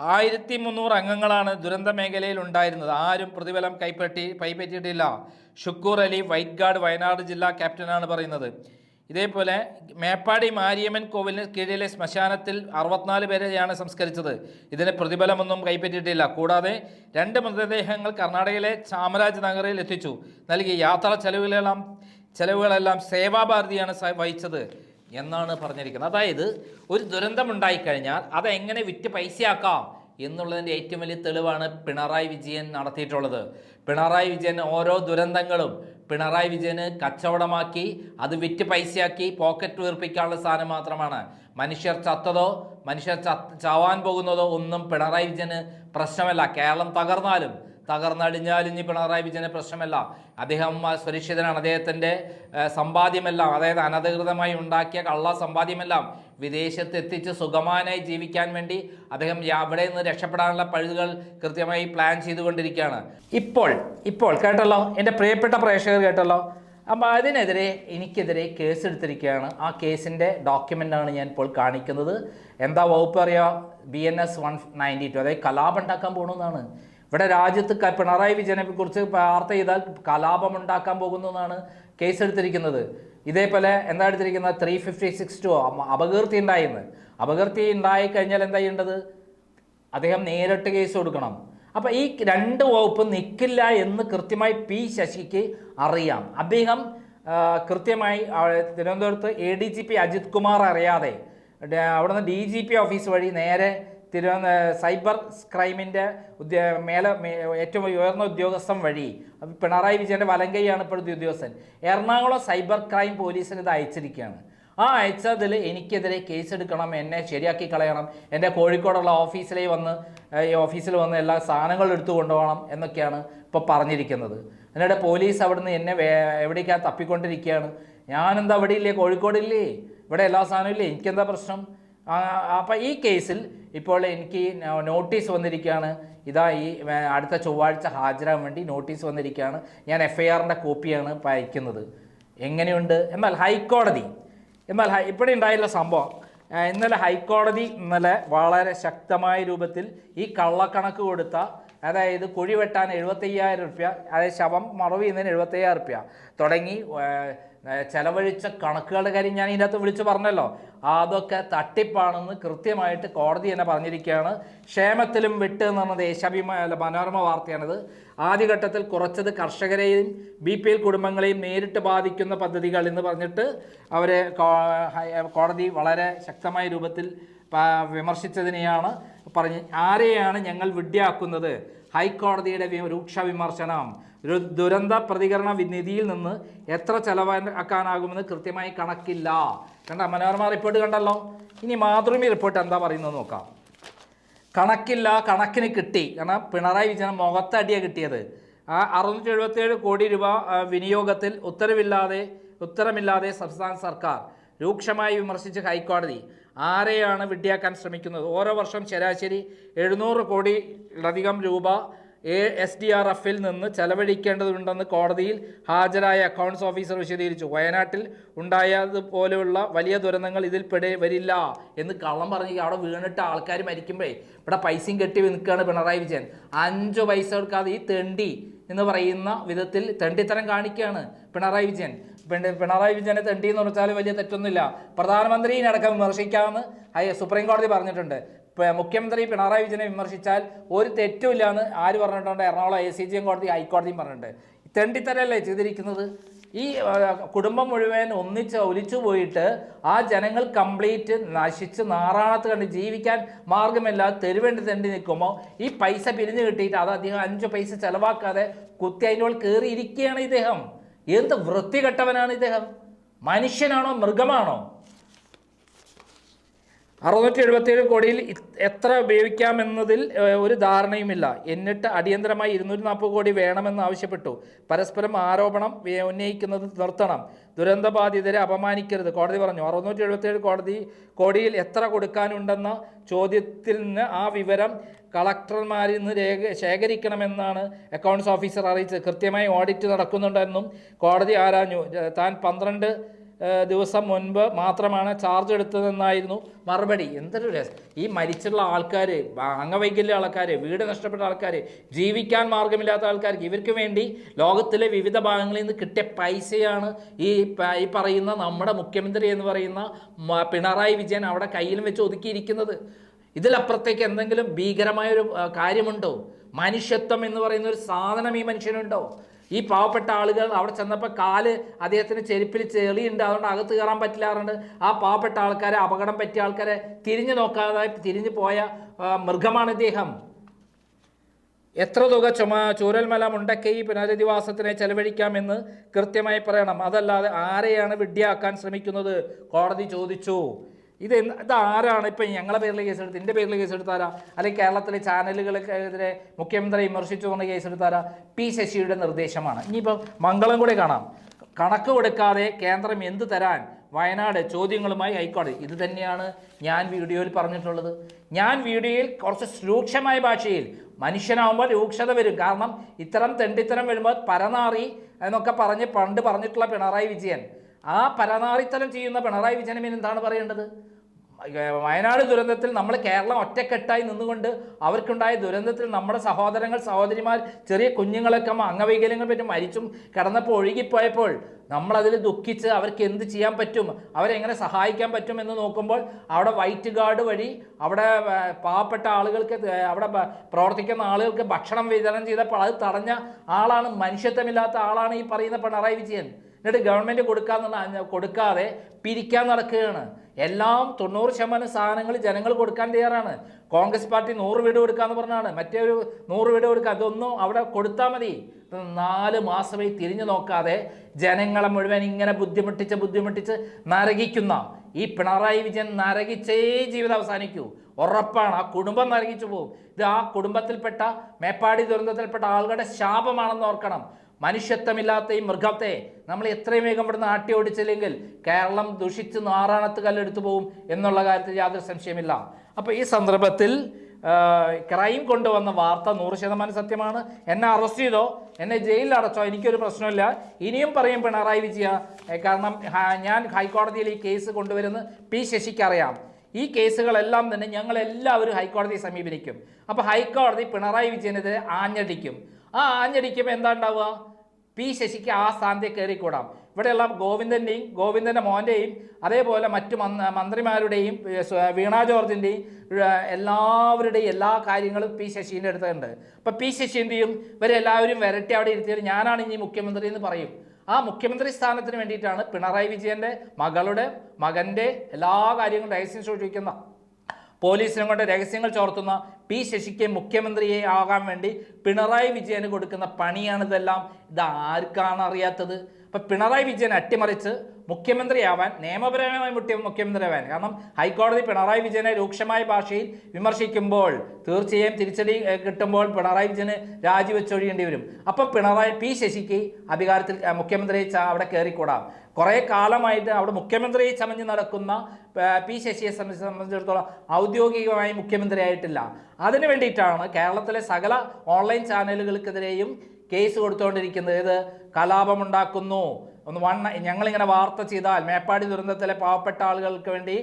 ആയിരത്തി മുന്നൂറ് അംഗങ്ങളാണ് ദുരന്ത മേഖലയിൽ ഉണ്ടായിരുന്നത്. ആരും പ്രതിഫലം കൈപ്പറ്റി കൈപ്പറ്റിയിട്ടില്ല. ഷുക്കൂർ അലി വൈറ്റ് ഗാർഡ് വയനാട് ജില്ലാ ക്യാപ്റ്റനാണ് പറയുന്നത്. ഇതേപോലെ മേപ്പാടി മാരിയമ്മൻ കോവിലിന് കീഴിലെ ശ്മശാനത്തിൽ അറുപത്തിനാല് പേരെയാണ് സംസ്കരിച്ചത്. ഇതിന് പ്രതിഫലമൊന്നും കൈപ്പറ്റിയിട്ടില്ല. കൂടാതെ രണ്ട് മൃതദേഹങ്ങൾ കർണാടകയിലെ ചാമരാജ് നഗറിൽ എത്തിച്ചു. നൽകി യാത്രാ ചെലവുകളെല്ലാം ചെലവുകളെല്ലാം സേവാഭാരതിയാണ് വഹിച്ചത് എന്നാണ് പറഞ്ഞിരിക്കുന്നത്. അതായത് ഒരു ദുരന്തമുണ്ടായിക്കഴിഞ്ഞാൽ അതെങ്ങനെ വിറ്റ് പൈസയാക്കാം? എന്നുള്ളതിന്റെ ഏറ്റവും വലിയ തെളിവാണ് പിണറായി വിജയൻ നടത്തിയിട്ടുള്ളത്. പിണറായി വിജയൻ ഓരോ ദുരന്തങ്ങളും പിണറായി വിജയന് കച്ചവടമാക്കി അത് വിറ്റ് പൈസയാക്കി പോക്കറ്റ് വീർപ്പിക്കാനുള്ള സാധനം മാത്രമാണ്. മനുഷ്യർ ചത്തതോ മനുഷ്യർ ചാവാൻ പോകുന്നതോ ഒന്നും പിണറായി വിജയന് പ്രശ്നമല്ല. കേരളം തകർന്നാലും തകർന്നടിഞ്ഞാലിഞ്ഞ് പിണറായി വിജയന് പ്രശ്നമല്ല. അദ്ദേഹം സുരക്ഷിതനാണ്. അദ്ദേഹത്തിന്റെ സമ്പാദ്യമെല്ലാം അതായത് അനധികൃതമായി ഉണ്ടാക്കിയ കള്ള സമ്പാദ്യമെല്ലാം വിദേശത്ത് എത്തിച്ച് സുഗമാനായി ജീവിക്കാൻ വേണ്ടി അദ്ദേഹം അവിടെ നിന്ന് രക്ഷപ്പെടാനുള്ള പഴുതുകൾ കൃത്യമായി പ്ലാൻ ചെയ്തുകൊണ്ടിരിക്കുകയാണ്. ഇപ്പോൾ ഇപ്പോൾ കേട്ടല്ലോ? എന്റെ പ്രിയപ്പെട്ട പ്രേക്ഷകർ കേട്ടല്ലോ? അപ്പോൾ അതിനെതിരെ എനിക്കെതിരെ കേസ് എടുത്തിരിക്കുകയാണ്. ആ കേസിന്റെ ഡോക്യുമെന്റാണ് ഞാൻ ഇപ്പോൾ കാണിക്കുന്നത്. എന്താ വകുപ്പ് അറിയാം? B N S one ninety two അതായത് കലാപം ഉണ്ടാക്കാൻ പോകണമെന്നാണ് ഇവിടെ രാജ്യത്ത് പിണറായി വിജയനെ കുറിച്ച് വാർത്ത ചെയ്താൽ കലാപം ഉണ്ടാക്കാൻ പോകുന്നതാണ് കേസ് എടുത്തിരിക്കുന്നത്. ഇതേപോലെ എന്താ എടുത്തിരിക്കുന്നത്? ത്രീ ഫിഫ്റ്റി സിക്സ് ടു അപകീർത്തി ഉണ്ടായിന്ന്. അപകീർത്തി ഉണ്ടായി കഴിഞ്ഞാൽ എന്താ ചെയ്യേണ്ടത്? അദ്ദേഹം നേരിട്ട് കേസ് കൊടുക്കണം. അപ്പോൾ ഈ രണ്ട് വകുപ്പ് നിൽക്കില്ല എന്ന് കൃത്യമായി പി ശശിക്ക് അറിയാം. അദ്ദേഹം കൃത്യമായി തിരുവനന്തപുരത്ത് A D G P Ajith Kumar അറിയാതെ അവിടുന്ന് ഡി ജി പി ഓഫീസ് വഴി നേരെ തിരുവന സൈബർ ക്രൈമിന്റെ ഉദ്യ മേലെ ഏറ്റവും ഉയർന്ന ഉദ്യോഗസ്ഥൻ വഴി. പിണറായി വിജയന്റെ വലങ്കൈയാണ് ഇപ്പോഴത്തെ ഉദ്യോഗസ്ഥൻ. എറണാകുളം സൈബർ ക്രൈം പോലീസിന് ഇത് അയച്ചിരിക്കുകയാണ്. ആ അയച്ചതിൽ എനിക്കെതിരെ കേസെടുക്കണം എന്നെ ശരിയാക്കി കളയണം എന്റെ കോഴിക്കോടുള്ള ഓഫീസിലേ വന്ന് ഈ ഓഫീസിൽ വന്ന് എല്ലാ സാധനങ്ങളും എടുത്തു കൊണ്ടുപോകണം എന്നൊക്കെയാണ് ഇപ്പോൾ പറഞ്ഞിരിക്കുന്നത്. എന്നിട്ട് പോലീസ് അവിടുന്ന് എന്നെ വേ എവിടേക്കാ തപ്പിക്കൊണ്ടിരിക്കുകയാണ്. ഞാനെന്താ അവിടെ ഇല്ലേ കോഴിക്കോടില്ലേ? ഇവിടെ എല്ലാ സാധനവും ഇല്ലേ? എനിക്കെന്താ പ്രശ്നം? അപ്പം ഈ കേസിൽ ഇപ്പോൾ എനിക്ക് നോട്ടീസ് വന്നിരിക്കുകയാണ്. ഇതാ ഈ അടുത്ത ചൊവ്വാഴ്ച ഹാജരാൻ വേണ്ടി നോട്ടീസ് വന്നിരിക്കുകയാണ്. ഞാൻ എഫ് ഐ ആറിന്റെ കോപ്പിയാണ് അയക്കുന്നത്. എങ്ങനെയുണ്ട്? എന്നാൽ ഹൈക്കോടതി എന്നാൽ ഇപ്പോഴും ഉണ്ടായുള്ള സംഭവം ഇന്നലെ ഹൈക്കോടതി ഇന്നലെ വളരെ ശക്തമായ രൂപത്തിൽ ഈ കള്ളക്കണക്ക് കൊടുത്ത അതായത് കുഴി വെട്ടാൻ എഴുപത്തയ്യായിരം റുപ്യ അതായത് ശവം മറവ് ചെയ്യുന്നതിന് എഴുപത്തയ്യായിരം റുപ്യ തുടങ്ങി ചെലവഴിച്ച കണക്കുകളുടെ കാര്യം ഞാൻ ഇതിനകത്ത് വിളിച്ചു പറഞ്ഞല്ലോ. അതൊക്കെ തട്ടിപ്പാണെന്ന് കൃത്യമായിട്ട് കോടതി തന്നെ പറഞ്ഞിരിക്കുകയാണ്. ക്ഷേമത്തിലും വിട്ട് എന്ന് പറഞ്ഞ ദേശാഭിമാ അല്ല, മനോരമ വാർത്തയാണിത്. ആദ്യഘട്ടത്തിൽ കുറച്ചത് കർഷകരെയും ബി പി എൽ കുടുംബങ്ങളെയും നേരിട്ട് ബാധിക്കുന്ന പദ്ധതികൾ എന്ന് പറഞ്ഞിട്ട് അവർ കോടതി വളരെ ശക്തമായ രൂപത്തിൽ വിമർശിച്ചതിനെയാണ് പറഞ്ഞ് ആരെയാണ് ഞങ്ങൾ വിഡ്ഢിയാക്കുന്നത്? ഹൈക്കോടതിയുടെ രൂക്ഷ വിമർശനം. ദുരന്ത പ്രതികരണ നിധിയിൽ നിന്ന് എത്ര ചെലവാക്കാനാകുമെന്ന് കൃത്യമായി കണക്കില്ല. കണ്ട മനോരമ റിപ്പോർട്ട് കണ്ടല്ലോ? ഇനി മാതൃഭൂമി റിപ്പോർട്ട് എന്താ പറയുന്നത് നോക്കാം. കണക്കില്ല കണക്കിന് കിട്ടി. കാരണം പിണറായി വിജയൻ മുഖത്തടിയാണ് കിട്ടിയത്. ആ അറുന്നൂറ്റി എഴുപത്തേഴ് കോടി രൂപ വിനിയോഗത്തിൽ ഉത്തരവില്ലാതെ ഉത്തരമില്ലാതെ സംസ്ഥാന സർക്കാർ രൂക്ഷമായി വിമർശിച്ച് ഹൈക്കോടതി ആരെയാണ് വിഡ്ഢിയാക്കാൻ ശ്രമിക്കുന്നത്? ഓരോ വർഷം ശരാശരി എഴുന്നൂറ് കോടിയിലധികം രൂപ എ എസ് ഡി ആർ എഫിൽ നിന്ന് ചെലവഴിക്കേണ്ടതുണ്ടെന്ന് കോടതിയിൽ ഹാജരായ അക്കൗണ്ട്സ് ഓഫീസർ വിശദീകരിച്ചു. വയനാട്ടിൽ ഉണ്ടായതുപോലെയുള്ള വലിയ ദുരന്തങ്ങൾ ഇതിൽ പെടേ വരില്ല എന്ന് കള്ളം പറഞ്ഞ് അവിടെ വീണിട്ട് ആൾക്കാർ മരിക്കുമ്പോഴേ ഇവിടെ പൈസയും കെട്ടി നിൽക്കുകയാണ് പിണറായി വിജയൻ. അഞ്ച് പൈസ കൊടുക്കാതെ ഈ തെണ്ടി എന്ന് പറയുന്ന വിധത്തിൽ തെണ്ടിത്തരം കാണിക്കുകയാണ് പിണറായി വിജയൻ. പിണ- പിണറായി വിജയനെ തെണ്ടി എന്ന് പറഞ്ഞാൽ വലിയ തെറ്റൊന്നുമില്ല. പ്രധാനമന്ത്രിയിനടക്കം വിമർശിക്കാമെന്ന് സുപ്രീം കോടതി പറഞ്ഞിട്ടുണ്ട്. മുഖ്യമന്ത്രി പിണറായി വിജയനെ വിമർശിച്ചാൽ ഒരു തെറ്റും ഇല്ലാന്ന് ആര് പറഞ്ഞിട്ടുണ്ട്? Ernakulam A C J M കോടതി ഹൈക്കോടതിയും പറഞ്ഞിട്ടുണ്ട്. തെണ്ടിത്തരല്ലേ ചെയ്തിരിക്കുന്നത്? ഈ കുടുംബം മുഴുവൻ ഒന്നിച്ച് ഒലിച്ചു പോയിട്ട് ആ ജനങ്ങൾ കംപ്ലീറ്റ് നശിച്ച് നാറാണത്ത് കണ്ട് ജീവിക്കാൻ മാർഗമില്ലാതെ തെരുവേണ്ടി തെണ്ടി നിൽക്കുമ്പോൾ ഈ പൈസ പിരിഞ്ഞു കിട്ടിയിട്ട് അത് അധികം അഞ്ച് പൈസ ചെലവാക്കാതെ കുത്തി അതിന്റെ ഇരിക്കുകയാണ് ഇദ്ദേഹം. എന്ത് വൃത്തികെട്ടവനാണ് ഇദ്ദേഹം? മനുഷ്യനാണോ മൃഗമാണോ? അറുന്നൂറ്റി എഴുപത്തിയേഴ് കോടിയിൽ എത്ര ഉപയോഗിക്കാമെന്നതിൽ ഒരു ധാരണയുമില്ല. എന്നിട്ട് അടിയന്തരമായി ഇരുന്നൂറ്റി നാൽപ്പത് കോടി വേണമെന്ന് ആവശ്യപ്പെട്ടു. പരസ്പരം ആരോപണം ഉന്നയിക്കുന്നത് നിർത്തണം. ദുരന്തബാധിതരെ അപമാനിക്കരുത്. കോടതി പറഞ്ഞു അറുന്നൂറ്റി എഴുപത്തിയേഴ് കോടതി കോടിയിൽ എത്ര കൊടുക്കാനുണ്ടെന്ന ചോദ്യത്തിൽ നിന്ന് ആ വിവരം കളക്ടർമാരിൽ നിന്ന് രേഖ ശേഖരിക്കണമെന്നാണ് അക്കൗണ്ട്സ് ഓഫീസർ അറിയിച്ചത്. കൃത്യമായി ഓഡിറ്റ് നടക്കുന്നുണ്ടെന്നും കോടതി ആരാഞ്ഞു. താൻ പന്ത്രണ്ട് ദിവസം മുൻപ് മാത്രമാണ് ചാർജ് എടുത്തതെന്നായിരുന്നു മറുപടി. എന്തൊരു രസം. ഈ മരിച്ചുള്ള ആൾക്കാർ അംഗവൈകല്യ ആൾക്കാർ വീട് നഷ്ടപ്പെട്ട ആൾക്കാർ ജീവിക്കാൻ മാർഗമില്ലാത്ത ആൾക്കാർക്ക് ഇവർക്ക് വേണ്ടി ലോകത്തിലെ വിവിധ ഭാഗങ്ങളിൽ നിന്ന് കിട്ടിയ പൈസയാണ് ഈ ഈ പറയുന്ന നമ്മുടെ മുഖ്യമന്ത്രി എന്ന് പറയുന്ന പിണറായി വിജയൻ അവിടെ കയ്യിലും വെച്ച് ഒതുക്കിയിരിക്കുന്നത്. ഇതിലപ്പുറത്തേക്ക് എന്തെങ്കിലും ഭീകരമായൊരു കാര്യമുണ്ടോ? മനുഷ്യത്വം എന്ന് പറയുന്ന ഒരു സാധനം ഈ മനുഷ്യനുണ്ടോ? ഈ പാവപ്പെട്ട ആളുകൾ അവിടെ ചെന്നപ്പോൾ കാൽ അദ്ദേഹത്തിന് ചെരുപ്പിൽ ചെളിയുണ്ട്. അതുകൊണ്ട് അകത്ത് കയറാൻ പറ്റില്ലാറുണ്ട് ആ പാവപ്പെട്ട ആൾക്കാരെ അപകടം പറ്റിയ ആൾക്കാരെ തിരിഞ്ഞു നോക്കാതെ തിരിഞ്ഞു പോയ മൃഗമാണ് ഇദ്ദേഹം. എത്ര തുക ചുമ ചൂരൽമല മുണ്ടക്കൈ പുനരധിവാസത്തിനെ ചെലവഴിക്കാമെന്ന് കൃത്യമായി പറയണം. അതല്ലാതെ ആരെയാണ് വിഡ്ഢിയാക്കാൻ ശ്രമിക്കുന്നത്? കോടതി ചോദിച്ചു. ഇത് ആരാണ് ഇപ്പം ഞങ്ങളുടെ പേരിൽ കേസെടുത്ത് എന്റെ പേരിൽ കേസെടുത്താരാ അല്ലെങ്കിൽ കേരളത്തിലെ ചാനലുകൾക്കെതിരെ മുഖ്യമന്ത്രി വിമർശിച്ചു കൊണ്ട് കേസെടുത്താരാ പി ശശിയുടെ നിർദ്ദേശമാണ്. ഇനിയിപ്പോൾ മംഗളം കൂടെ കാണാം. കണക്ക് കൊടുക്കാതെ കേന്ദ്രം എന്ത് തരാൻ വയനാട് ചോദ്യങ്ങളുമായി ഹൈക്കോടതി ഇത് തന്നെയാണ് ഞാൻ വീഡിയോയിൽ പറഞ്ഞിട്ടുള്ളത്. ഞാൻ വീഡിയോയിൽ കുറച്ച് രൂക്ഷമായ ഭാഷയിൽ മനുഷ്യനാവുമ്പോൾ രൂക്ഷത വരും. കാരണം ഇത്തരം തെണ്ടിത്തരം വരുമ്പോൾ പരനാറി എന്നൊക്കെ പറഞ്ഞ് പണ്ട് പറഞ്ഞിട്ടുള്ള പിണറായി വിജയൻ ആ പരനാറിത്തലം ചെയ്യുന്ന പിണറായി വിജയനമേൻ എന്താണ് പറയേണ്ടത്? വയനാട് ദുരന്തത്തിൽ നമ്മൾ കേരളം ഒറ്റക്കെട്ടായി നിന്നുകൊണ്ട് അവർക്കുണ്ടായ ദുരന്തത്തിൽ നമ്മുടെ സഹോദരങ്ങൾ സഹോദരിമാർ ചെറിയ കുഞ്ഞുങ്ങളൊക്കെ അംഗവൈകല്യങ്ങൾ പറ്റി മരിച്ചും കിടന്നപ്പോൾ ഒഴുകിപ്പോയപ്പോൾ നമ്മളതിൽ ദുഃഖിച്ച് അവർക്ക് എന്ത് ചെയ്യാൻ പറ്റും? അവരെങ്ങനെ സഹായിക്കാൻ പറ്റും എന്ന് നോക്കുമ്പോൾ അവിടെ വൈറ്റ് ഗാർഡ് വഴി അവിടെ പാവപ്പെട്ട ആളുകൾക്ക് അവിടെ പ്രവർത്തിക്കുന്ന ആളുകൾക്ക് ഭക്ഷണം വിതരണം ചെയ്തപ്പോൾ അത് തടഞ്ഞ ആളാണ് മനുഷ്യത്വമില്ലാത്ത ആളാണ് ഈ പറയുന്ന പിണറായി വിജയൻ. എന്നിട്ട് ഗവൺമെന്റ് കൊടുക്കാന്ന് കൊടുക്കാതെ പിരിക്കാൻ നടക്കുകയാണ്. എല്ലാം തൊണ്ണൂറ് ശതമാനം സാധനങ്ങൾ ജനങ്ങൾ കൊടുക്കാൻ തയ്യാറാണ്. കോൺഗ്രസ് പാർട്ടി നൂറ് വീട് കൊടുക്കാന്ന് പറഞ്ഞാണ്. മറ്റേ ഒരു നൂറ് വീട് കൊടുക്കുക അതൊന്നും അവിടെ കൊടുത്താൽ മതി. നാല് മാസമായി തിരിഞ്ഞു നോക്കാതെ ജനങ്ങളെ മുഴുവൻ ഇങ്ങനെ ബുദ്ധിമുട്ടിച്ച് ബുദ്ധിമുട്ടിച്ച് നരകിക്കുന്ന ഈ പിണറായി വിജയൻ നരകിച്ചേ ജീവിതം അവസാനിക്കൂ. ഉറപ്പാണ് ആ കുടുംബം നരകിച്ചു പോകും. ഇത് ആ കുടുംബത്തിൽപ്പെട്ട മേപ്പാടി ദുരന്തത്തിൽപ്പെട്ട ആളുകളുടെ ശാപമാണെന്ന് ഓർക്കണം. മനുഷ്യത്വമില്ലാത്ത ഈ മൃഗത്തെ നമ്മൾ എത്രയും വേഗം ഇവിടുന്ന് ആട്ടി ഓടിച്ചില്ലെങ്കിൽ കേരളം ദുഷിച്ച് നാറാണത്ത് കല്ലെടുത്തു പോകും എന്നുള്ള കാര്യത്തിൽ യാതൊരു സംശയമില്ല. അപ്പോൾ ഈ സന്ദർഭത്തിൽ ക്രൈം കൊണ്ടുവന്ന വാർത്ത നൂറ് ശതമാനം സത്യമാണ്. എന്നെ അറസ്റ്റ് ചെയ്തോ? എന്നെ ജയിലിൽ അടച്ചോ? എനിക്കൊരു പ്രശ്നമില്ല. ഇനിയും പറയും പിണറായി വിജയ. കാരണം ഞാൻ ഹൈക്കോടതിയിൽ ഈ കേസ് കൊണ്ടുവരുന്ന പി ശശിക്കറിയാം ഈ കേസുകളെല്ലാം തന്നെ ഞങ്ങളെല്ലാവരും ഹൈക്കോടതിയെ സമീപിക്കും. അപ്പോൾ ഹൈക്കോടതി പിണറായി വിജയനെതിരെ ആഞ്ഞടിക്കും. ആ ആഞ്ഞടിക്കുമ്പോൾ എന്താ ഉണ്ടാവുക പി ശശിക്ക് ആ സ്ഥാനത്തെ കയറിക്കൂടാം. ഇവിടെയുള്ള ഗോവിന്ദന്റെയും ഗോവിന്ദന്റെ മോന്റെയും അതേപോലെ മറ്റു മന് മന്ത്രിമാരുടെയും വീണ ജോർജിന്റെയും എല്ലാവരുടെയും എല്ലാ കാര്യങ്ങളും പി ശശീന്റെ അടുത്തുണ്ട്. അപ്പോൾ പി ശശി എന്ത് ചെയ്യും? ഇവരെല്ലാവരും വരട്ടി അവിടെ ഇരുത്തിയാൽ ഞാനാണ് ഇനി മുഖ്യമന്ത്രി എന്ന് പറയും. ആ മുഖ്യമന്ത്രി സ്ഥാനത്തിന് വേണ്ടിയിട്ടാണ് പിണറായി വിജയന്റെ മകളുടെ മകന്റെ എല്ലാ കാര്യങ്ങളും രഹസ്യം സൂക്ഷിക്കുന്ന പോലീസിനെ കൊണ്ട് രഹസ്യങ്ങൾ ചോർത്തുന്ന പി ശശിക്ക് മുഖ്യമന്ത്രിയെ ആകാൻ വേണ്ടി പിണറായി വിജയന് കൊടുക്കുന്ന പണിയാണിതെല്ലാം. ഇത് ആർക്കാണ് അറിയാത്തത്? അപ്പം പിണറായി വിജയൻ അട്ടിമറിച്ച് മുഖ്യമന്ത്രിയാവാൻ നിയമപരമായി മുട്ടിയ മുഖ്യമന്ത്രിയാവാൻ. കാരണം ഹൈക്കോടതി പിണറായി വിജയനെ രൂക്ഷമായ ഭാഷയിൽ വിമർശിക്കുമ്പോൾ തീർച്ചയായും തിരിച്ചടി കിട്ടുമ്പോൾ പിണറായി വിജയന് രാജിവെച്ചൊഴിയേണ്ടി വരും. അപ്പം പിണറായി പി ശശിക്ക് അധികാരത്തിൽ മുഖ്യമന്ത്രി അവിടെ കയറിക്കൂടാം കുറേ കാലമായിട്ട് അവിടെ മുഖ്യമന്ത്രിയെ ചമഞ്ഞ് നടക്കുന്ന പി ശശിയെ സംബന്ധിച്ച് സംബന്ധിച്ചിടത്തോളം ഔദ്യോഗികമായി മുഖ്യമന്ത്രി ആയിട്ടില്ല. അതിനു വേണ്ടിയിട്ടാണ് കേരളത്തിലെ സകല ഓൺലൈൻ ചാനലുകൾക്കെതിരെയും കേസ് കൊടുത്തുകൊണ്ടിരിക്കുന്നത്. ഇത് കലാപമുണ്ടാക്കുന്നു. ഒന്ന് വൺ ഞങ്ങളിങ്ങനെ വാർത്ത ചെയ്താൽ മേപ്പാടി ദുരന്തത്തിലെ പാവപ്പെട്ട ആളുകൾക്ക് വേണ്ടി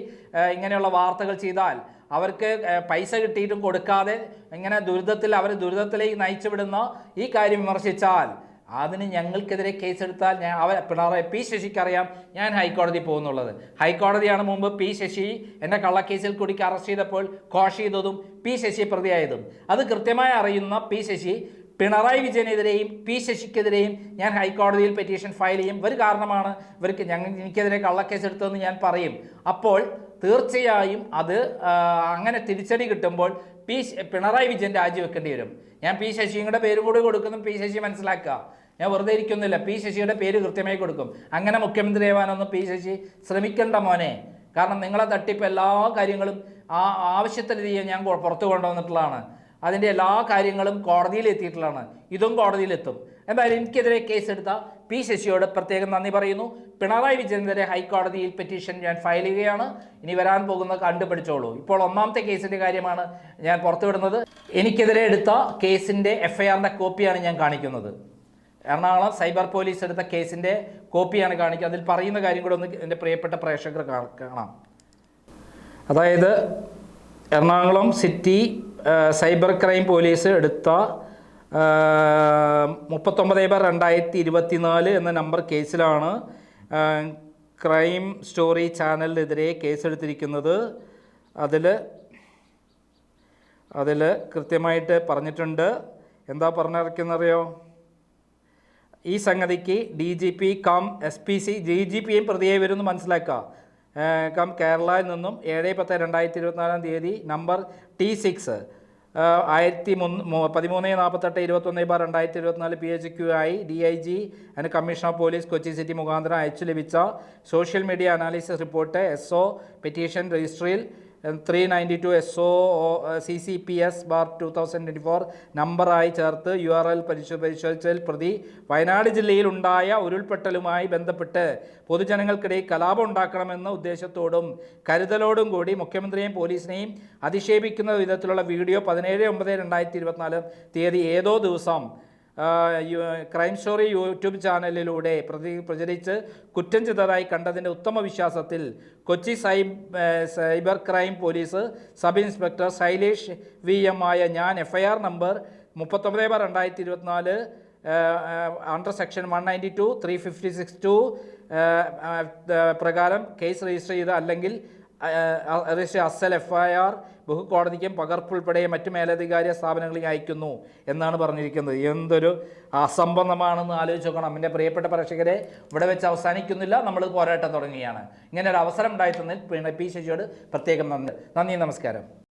ഇങ്ങനെയുള്ള വാർത്തകൾ ചെയ്താൽ അവർക്ക് പൈസ കിട്ടിയിട്ടും കൊടുക്കാതെ ഇങ്ങനെ ദുരിതത്തിൽ അവർ ദുരിതത്തിലേക്ക് നയിച്ചു വിടുന്ന ഈ കാര്യം വിമർശിച്ചാൽ അതിന് ഞങ്ങൾക്കെതിരെ കേസെടുത്താൽ ഞാൻ അവർ പിണറായി പി ശശിക്കറിയാം ഞാൻ ഹൈക്കോടതി പോകുന്നുള്ളത്. ഹൈക്കോടതിയാണ് മുമ്പ് പി ശശി എന്നെ കള്ളക്കേസിൽ കൂടി അറസ്റ്റ് ചെയ്തപ്പോൾ കോഷ് ചെയ്തതും പി ശശി പ്രതിയായതും. അത് കൃത്യമായി അറിയുന്ന പി ശശി പിണറായി വിജയനെതിരെയും പി ശശിക്കെതിരെയും ഞാൻ ഹൈക്കോടതിയിൽ പെറ്റീഷൻ ഫയൽ ചെയ്യും. ഒരു കാരണമാണ് ഇവർക്ക് ഞങ്ങൾ എനിക്കെതിരെ കള്ളക്കേസ് എടുത്തതെന്ന് ഞാൻ പറയും. അപ്പോൾ തീർച്ചയായും അത് അങ്ങനെ തിരിച്ചടി കിട്ടുമ്പോൾ പി പിണറായി വിജയൻ രാജിവെക്കേണ്ടി വരും. ഞാൻ പി ശശിയുടെ പേര് കൂടി കൊടുക്കുന്നു പി ശശി മനസ്സിലാക്കുക. ഞാൻ വെറുതെ ഇരിക്കുന്നില്ല. പി ശശിയുടെ പേര് കൃത്യമായി കൊടുക്കും. അങ്ങനെ മുഖ്യമന്ത്രിയാവാനൊന്നും പി ശശി ശ്രമിക്കേണ്ട മോനെ. കാരണം നിങ്ങളെ തട്ടിപ്പ് എല്ലാ കാര്യങ്ങളും ആ ആവശ്യത്തിന് ചെയ്യാൻ ഞാൻ പുറത്തു കൊണ്ടുവന്നിട്ടുള്ളതാണ്. അതിന്റെ എല്ലാ കാര്യങ്ങളും കോടതിയിൽ എത്തിയിട്ടുള്ളതാണ്. ഇതും കോടതിയിലെത്തും എന്തായാലും എനിക്കെതിരെ കേസെടുത്ത പി ശശിയോട് പ്രത്യേകം നന്ദി പറയുന്നു. പിണറായി വിജയനെതിരെ ഹൈക്കോടതിയിൽ പെറ്റീഷൻ ഞാൻ ഫയൽ ചെയ്യുകയാണ്. ഇനി വരാൻ പോകുന്ന കണ്ടുപിടിച്ചോളൂ. ഇപ്പോൾ ഒന്നാമത്തെ കേസിന്റെ കാര്യമാണ് ഞാൻ പുറത്തുവിടുന്നത്. എനിക്കെതിരെ എടുത്ത കേസിന്റെ എഫ്ഐആറിന്റെ കോപ്പിയാണ് ഞാൻ കാണിക്കുന്നത്. എറണാകുളം സൈബർ പോലീസ് എടുത്ത കേസിന്റെ കോപ്പിയാണ് കാണിക്കുക അതിൽ പറയുന്ന കാര്യം കൂടെ ഒന്ന് എന്റെ പ്രിയപ്പെട്ട പ്രേക്ഷകർ കാണാം. അതായത് Ernakulam city cyber crime police എടുത്ത മുപ്പത്തൊമ്പത് ബാർ രണ്ടായിരത്തി ഇരുപത്തിനാല് എന്ന നമ്പർ കേസിലാണ് ക്രൈം സ്റ്റോറി ചാനലിനെതിരെ കേസെടുത്തിരിക്കുന്നത് അതിൽ അതിൽ കൃത്യമായിട്ട് പറഞ്ഞിട്ടുണ്ട്. എന്താ പറഞ്ഞിരിക്കുന്നറിയോ ഈ സംഗതിക്ക് D G P cum S P C D G പിയും പ്രതിയായി വരുമെന്ന് മനസ്സിലാക്കുക. കം കേരളയിൽ നിന്നും ഏഴ് പത്ത് രണ്ടായിരത്തി ഇരുപത്തിനാലാം തീയതി നമ്പർ ടി സിക്സ് ആയിരത്തി മുന്ന് പതിമൂന്ന് നാൽപ്പത്തെട്ട് ഇരുപത്തൊന്ന് ബാർ രണ്ടായിരത്തി ഇരുപത്തിനാല് പി എച്ച് ക്യു ആയി D I G and commissioner of police Kochi city മുഖാന്തരം അയച്ചു ലഭിച്ച social media analysis report S O petition രജിസ്ട്രിയിൽ three ninety two S O C C P S bar two thousand twenty four നമ്പറായി ചേർത്ത് you are L പരിശോ പരിശോധിച്ചതിൽ പ്രതി വയനാട് ജില്ലയിൽ ഉണ്ടായ ഉരുൾപൊട്ടലുമായി ബന്ധപ്പെട്ട് പൊതുജനങ്ങൾക്കിടയിൽ കലാപം ഉണ്ടാക്കണമെന്ന ഉദ്ദേശത്തോടും കരുതലോടും കൂടി മുഖ്യമന്ത്രിയെയും പോലീസിനെയും അധിക്ഷേപിക്കുന്ന വിധത്തിലുള്ള വീഡിയോ പതിനേഴ് ഒമ്പത് രണ്ടായിരത്തി ഇരുപത്തിനാല് തീയതി ഏതോ ദിവസം ക്രൈം സ്റ്റോറി യൂട്യൂബ് ചാനലിലൂടെ പ്രതി പ്രചരിച്ച് കുറ്റം ചെയ്തതായി കണ്ടതിന്റെ ഉത്തമ വിശ്വാസത്തിൽ Kochi cyber cyber crime police sub inspector Shailesh V M ആയ ഞാൻ എഫ് ഐ ആർ നമ്പർ മുപ്പത്തൊമ്പത് ബാർ രണ്ടായിരത്തി ഇരുപത്തിനാല് under section one ninety two three fifty six two പ്രകാരം കേസ് രജിസ്റ്റർ ചെയ്ത അല്ലെങ്കിൽ രജിസ്റ്റർ അസൽ എഫ് ഐ ആർ ബഹുകോടതിക്കും പകർപ്പുൾപ്പെടെ മറ്റു മേലധികാരി സ്ഥാപനങ്ങളിലേക്ക് അയക്കുന്നു എന്നാണ് പറഞ്ഞിരിക്കുന്നത്. എന്തൊരു അസംബന്ധമാണെന്ന് ആലോചിച്ച് നോക്കണം. എന്റെ പ്രിയപ്പെട്ട പ്രേക്ഷകരെ ഇവിടെ വെച്ച് അവസാനിക്കുന്നില്ല. നമ്മൾ പോരാട്ടം തുടങ്ങുകയാണ്. ഇങ്ങനെ ഒരു അവസരം ഉണ്ടായിട്ടുണ്ടെങ്കിൽ പി ശശിയോട് പ്രത്യേകം നന്ദി. നന്ദി നമസ്കാരം.